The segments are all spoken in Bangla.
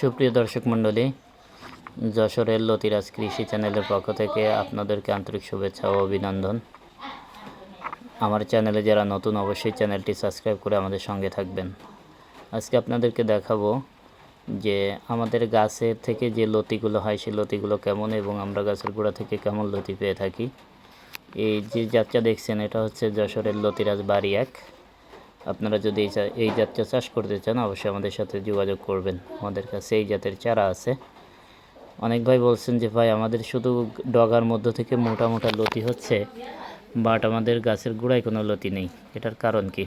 সুপ্রিয় দর্শক মণ্ডলী যশোরের লতিরাজ কৃষি চ্যানেলের পক্ষ থেকে আপনাদেরকে আন্তরিক শুভেচ্ছা ও অভিনন্দন। আমার চ্যানেলে যারা নতুন অবশ্যই চ্যানেলটি সাবস্ক্রাইব করে আমাদের সঙ্গে থাকবেন। আজকে আপনাদেরকে দেখাবো যে আমাদের গাছের থেকে যে লতিগুলো হয়, সেই লতিগুলো কেমন এবং আমরা গাছের গোড়া থেকে কেমন লতি পেয়ে থাকি। এই যে যাত্রা দেখছেন, এটা হচ্ছে যশোরের লতিরাজ বাড়ি এক। আপনারা যদি এই জাতটা চাষ করতে চান, অবশ্যই আমাদের সাথে যোগাযোগ করবেন। আমাদের কাছে এই জাতের চারা আছে। অনেক ভাই বলছেন যে, ভাই, আমাদের শুধু ডগার মধ্য থেকে মোটা মোটা লতি হচ্ছে, বাট আমাদের গাছের গোড়ায় কোনো লতি নেই। এটার কারণ কি?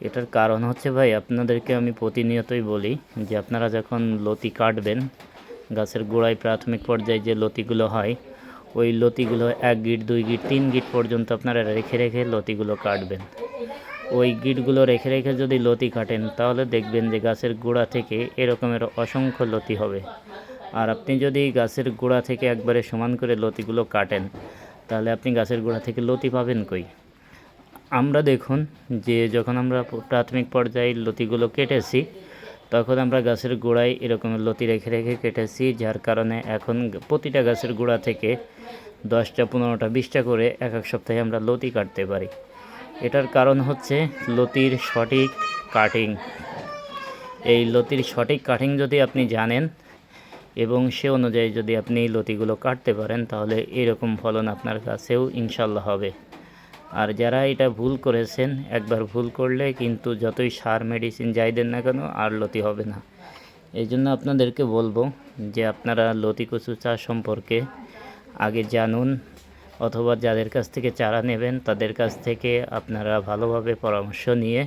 এটার কারণ হচ্ছে, ভাই, আপনাদেরকে আমি প্রতিনিয়তই বলি যে, আপনারা যখন লতি কাটবেন, গাছের গোড়ায় প্রাথমিক পর্যায়ে যে লতিগুলো হয়, ওই লতিগুলো এক গিট, দুই গিট, তিন গিট পর্যন্ত আপনারা রেখে রেখে লতিগুলো কাটবেন। ওই গিটগুলো রেখে রেখে যদি লতি কাটেন, তাহলে দেখবেন যে গাছের গোড়া থেকে এরকমের অসংখ্য লতি হবে। আর আপনি যদি গাছের গোড়া থেকে একবারে সমান করে লতিগুলো কাটেন, তাহলে আপনি গাছের গোড়া থেকে লতি পাবেন কই? আমরা দেখুন যে যখন আমরা প্রাথমিক পর্যায়ে লতিগুলো কেটেছি, তখন আমরা গাছের গোড়ায় এরকম লতি রেখে রেখে কেটেছি, যার কারণে এখন প্রতিটা গাছের গোড়া থেকে দশটা, পনেরোটা, বিশটা করে এক এক সপ্তাহে আমরা লতি কাটতে পারি। এটার কারণ হচ্ছে লতির সঠিক কাটিং এই লতির সঠিক কাটিং যদি আপনি জানেন এবং সে অনুযায়ী যদি আপনি লতিগুলো কাটতে পারেন, তাহলে এরকম ফলন আপনার কাছেও ইনশাল্লাহ হবে। আর যারা এটা ভুল করেছেন, একবার ভুল করলে কিন্তু যতই সার মেডিসিন যাই দেন না কেন, আর লতি হবে না। এই জন্য আপনাদেরকে বলব যে আপনারা লতি কচু চাষ সম্পর্কে আগে জানুন অথবা যাদের কাছ থেকে চারা নেবেন, তাদের কাছ থেকে আপনারা ভালোভাবে পরামর্শ নিয়ে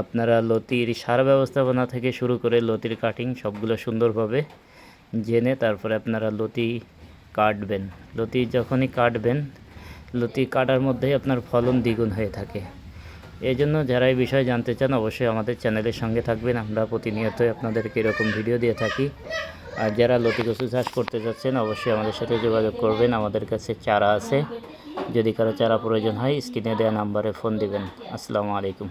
আপনারা লতির সার ব্যবস্থাপনা থেকে শুরু করে লতির কাটিং সবগুলো সুন্দরভাবে জেনে তারপরে আপনারা লতি কাটবেন। লতি যখনই কাটবেন, লতি কাটার মধ্যেই আপনার ফলন দ্বিগুণ হয়ে থাকে। এই জন্য যারা এই বিষয়ে জানতে চান, অবশ্যই আমাদের চ্যানেলের সঙ্গে থাকবেন। আমরা প্রতিনিয়তই আপনাদেরকে এরকম ভিডিও দিয়ে থাকি। আর যারা লতি কচু চাষ করতে চাচ্ছেন অবশ্যই আমাদের সাথে যোগাযোগ করবেন। আমাদের কাছে চারা আছে। যদি কারও চারা প্রয়োজন হয়, স্ক্রিনে দেওয়া নাম্বারে ফোন দিবেন। আসসালামু আলাইকুম।